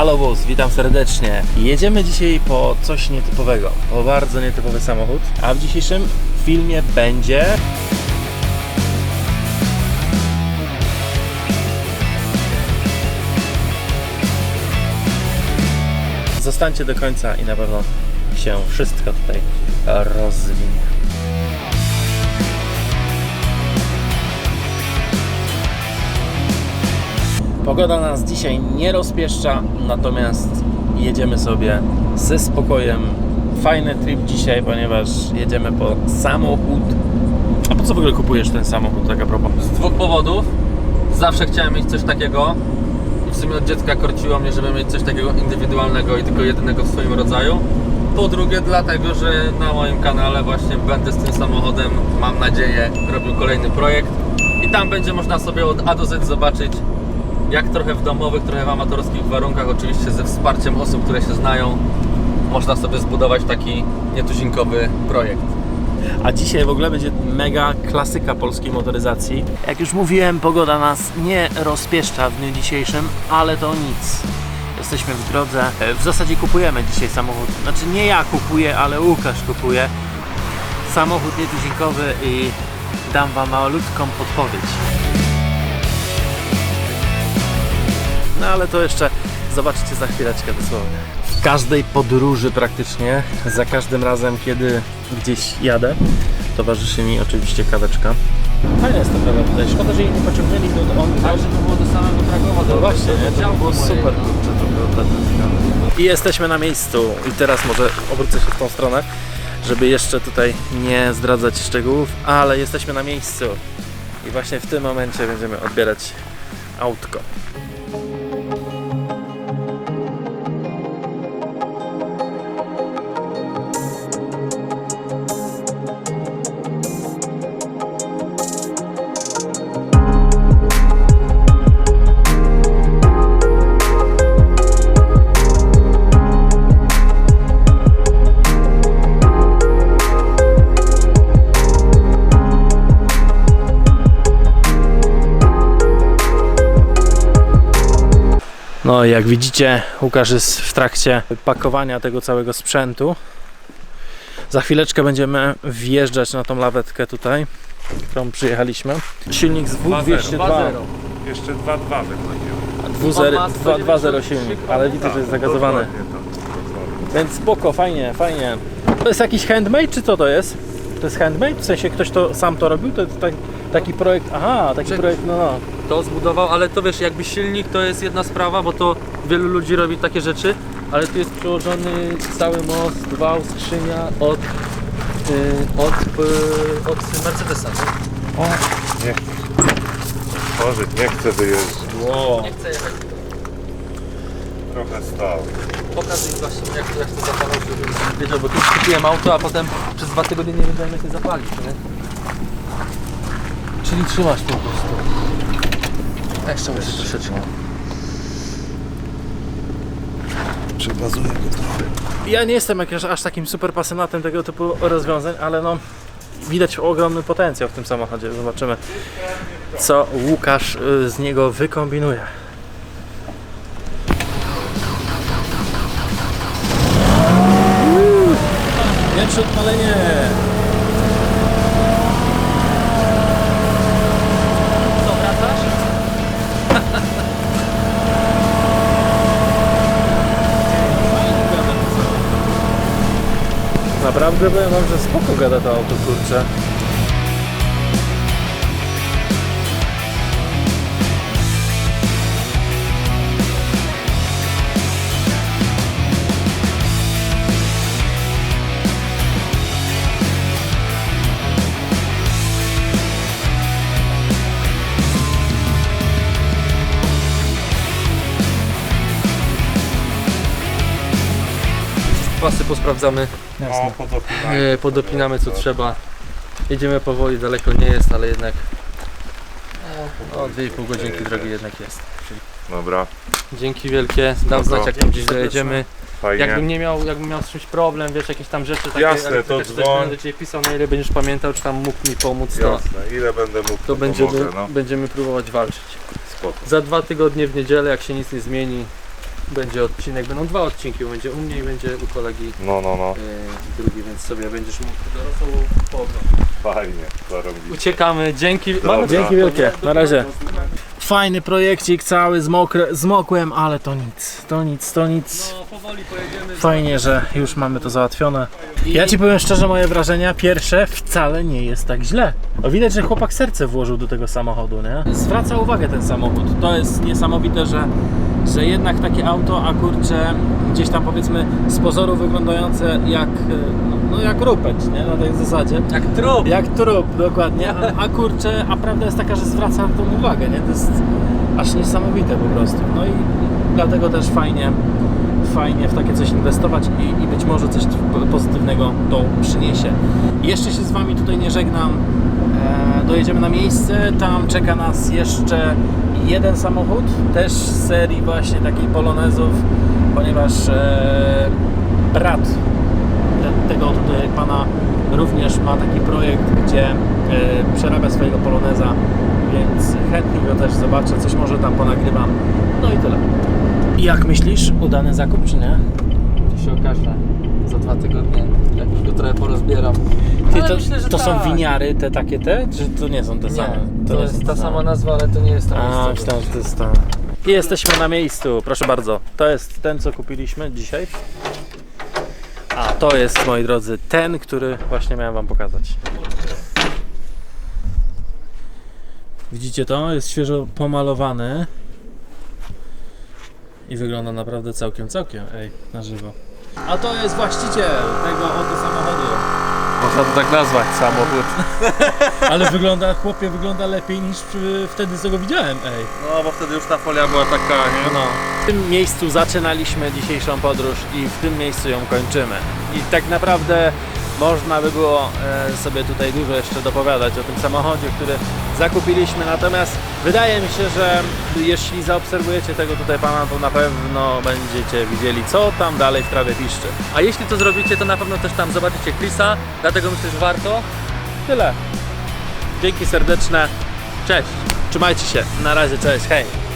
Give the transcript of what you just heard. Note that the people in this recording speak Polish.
Halo witam serdecznie. Jedziemy dzisiaj po coś nietypowego, po bardzo nietypowy samochód, a w dzisiejszym filmie będzie... Zostańcie do końca i na pewno się wszystko tutaj rozwinie. Pogoda nas dzisiaj nie rozpieszcza, natomiast jedziemy sobie ze spokojem. Fajny trip dzisiaj, ponieważ jedziemy po samochód. A po co w ogóle kupujesz ten samochód, tak a propos? Z dwóch powodów. Zawsze chciałem mieć coś takiego i w sumie od dziecka korciło mnie, żeby mieć coś takiego indywidualnego i tylko jedynego w swoim rodzaju. Po drugie dlatego, że na moim kanale właśnie będę z tym samochodem, mam nadzieję, robił kolejny projekt i tam będzie można sobie od A do Z zobaczyć jak trochę w domowych, trochę w amatorskich warunkach, oczywiście ze wsparciem osób, które się znają, można sobie zbudować taki nietuzinkowy projekt. A dzisiaj w ogóle będzie mega klasyka polskiej motoryzacji. Jak już mówiłem, pogoda nas nie rozpieszcza w dniu dzisiejszym, ale to nic. Jesteśmy w drodze. E, W zasadzie kupujemy dzisiaj samochód. Znaczy nie ja kupuję, ale Łukasz kupuje. Samochód nietuzinkowy i dam Wam malutką podpowiedź. No ale to jeszcze zobaczycie za chwileczkę dosłownie. W każdej podróży praktycznie, za każdym razem, kiedy gdzieś jadę, towarzyszy mi oczywiście kaweczka. Fajna jest ta kawa tutaj. Szkoda, że jej nie pociągnęli do on Tak, żeby było do samego Krakowa, do no właśnie, nie? To by było super, kurczę, to było tak I jesteśmy na miejscu. I teraz może obrócę się w tą stronę, żeby jeszcze tutaj nie zdradzać szczegółów, ale jesteśmy na miejscu. I właśnie w tym momencie będziemy odbierać autko. No i jak widzicie, Łukasz jest w trakcie pakowania tego całego sprzętu. Za chwileczkę będziemy wjeżdżać na tą lawetkę tutaj, którą przyjechaliśmy. Silnik z W202, 2.0. Jeszcze 2-2 wychodziło. 2.0 2.0 silnik, ale widzę, że jest zagazowany. Dokładnie. Więc spoko, fajnie, fajnie. To jest jakiś handmade, czy co to jest? To jest handmade? W sensie ktoś to sam to robił? To jest tak, taki projekt, aha, taki projekt, no no. To zbudował, ale to wiesz, jakby silnik to jest jedna sprawa, bo to wielu ludzi robi takie rzeczy, ale tu jest przyłożony cały most, wał, skrzynia od, yy, od, yy, od Mercedesa. nie? O, nie. Boże, nie chcę wyjeżdżać. Wow. Nie chcę jechać. Trochę stał. Pokazuj właśnie jak, jak to zapalał, żebym wiedział, bo tu kupiłem auto, a potem przez dwa tygodnie nie wiedziałem jak je zapalić, nie? Czyli trzymasz po prostu. Jeszcze muszę troszeczkę. Przegazuję go trochę. Ja nie jestem jakimś aż takim super pasjonatem tego typu rozwiązań, ale no widać ogromny potencjał w tym samochodzie. Zobaczymy, co Łukasz y, z niego wykombinuje. Pierwsze odpalenie! Co, wracasz? Powiem wam, że spoko gada to auto, kurczę. Pasy posprawdzamy, O, podopinaj. e, podopinamy co trzeba. Jedziemy powoli, daleko nie jest, ale jednak o 2,5 godzinki drogi jednak jest. Dobra, Dzięki wielkie, dam znać jak tam gdzieś dojedziemy. fajnie. Jakbym nie miał, jakbym miał z czymś problem, wiesz, jakieś tam rzeczy takie Jasne, to czy coś, dzwoń. będę do Ciebie pisał, na ile będziesz pamiętał, czy tam mógł mi pomóc, to, Jasne, ile będę mógł, to to będziemy, pomogę, no. będziemy próbować walczyć. Spoko. Za dwa tygodnie w niedzielę, jak się nic nie zmieni, będzie odcinek, będą dwa odcinki, bo będzie u mnie i będzie u kolegi No, no, no. yy, drugi, więc sobie będziesz mógł do rosołu pooglądać. Fajnie, zarobić. Uciekamy, dzięki. Dobra. Dzięki wielkie, na razie. Fajny projekcik, cały zmokre, zmokłem, ale to nic, to nic, to nic. No, powoli pojedziemy. Fajnie, że już mamy to załatwione. Ja ci powiem szczerze, moje wrażenia pierwsze wcale nie jest tak źle. O, widać, że chłopak serce włożył do tego samochodu, nie? Zwraca uwagę ten samochód. To jest niesamowite, że, że jednak takie auto, a kurczę, gdzieś tam powiedzmy z pozoru wyglądające jak, e, no jak rupeć, nie? Na tej zasadzie. Jak trup. Jak trup, dokładnie. A, a kurczę, a prawda jest taka, że zwraca tą uwagę, nie? To jest aż niesamowite po prostu. No i dlatego też fajnie, fajnie w takie coś inwestować i, i być może coś pozytywnego to przyniesie. Jeszcze się z Wami tutaj nie żegnam. E, dojedziemy na miejsce, tam czeka nas jeszcze jeden samochód, też z serii właśnie takiej polonezów, ponieważ e, brat te- tego tutaj pana również ma taki projekt, gdzie e, przerabia swojego poloneza, więc chętnie go też zobaczę, coś może tam ponagrywam. No i tyle. Jak myślisz, udany zakup czy nie? To się okaże za dwa tygodnie, jak już go trochę porozbieram. Ty, Ale to myślę, że to są tak. winiary te takie te, czy to nie są te Nie, same? to, nie jest są ta te sama same. nazwa, ale to nie jest ta A, myślałem, że to jest to. I jesteśmy na miejscu, proszę bardzo. To jest ten, co kupiliśmy dzisiaj. A to jest, moi drodzy, ten, który właśnie miałem Wam pokazać. Widzicie to? Jest świeżo pomalowany. I wygląda naprawdę całkiem, całkiem, ej, na żywo. A to jest właściciel tego oto samochodu. Można to tak nazwać, samochód. Ale wygląda, chłopie, wygląda lepiej niż przy, wtedy, co go widziałem, ej. No, bo wtedy już ta folia była taka, nie? No. W tym miejscu zaczynaliśmy dzisiejszą podróż i w tym miejscu ją kończymy. I tak naprawdę można by było e, sobie tutaj dużo jeszcze dopowiadać o tym samochodzie, który zakupiliśmy. Natomiast wydaje mi się, że jeśli zaobserwujecie tego tutaj pana, to na pewno będziecie widzieli, co tam dalej w trawie piszczy. A jeśli to zrobicie, to na pewno też tam zobaczycie Chrisa, dlatego myślę, że warto. Tyle. Dzięki serdeczne. Cześć! Trzymajcie się. Na razie, cześć, hej.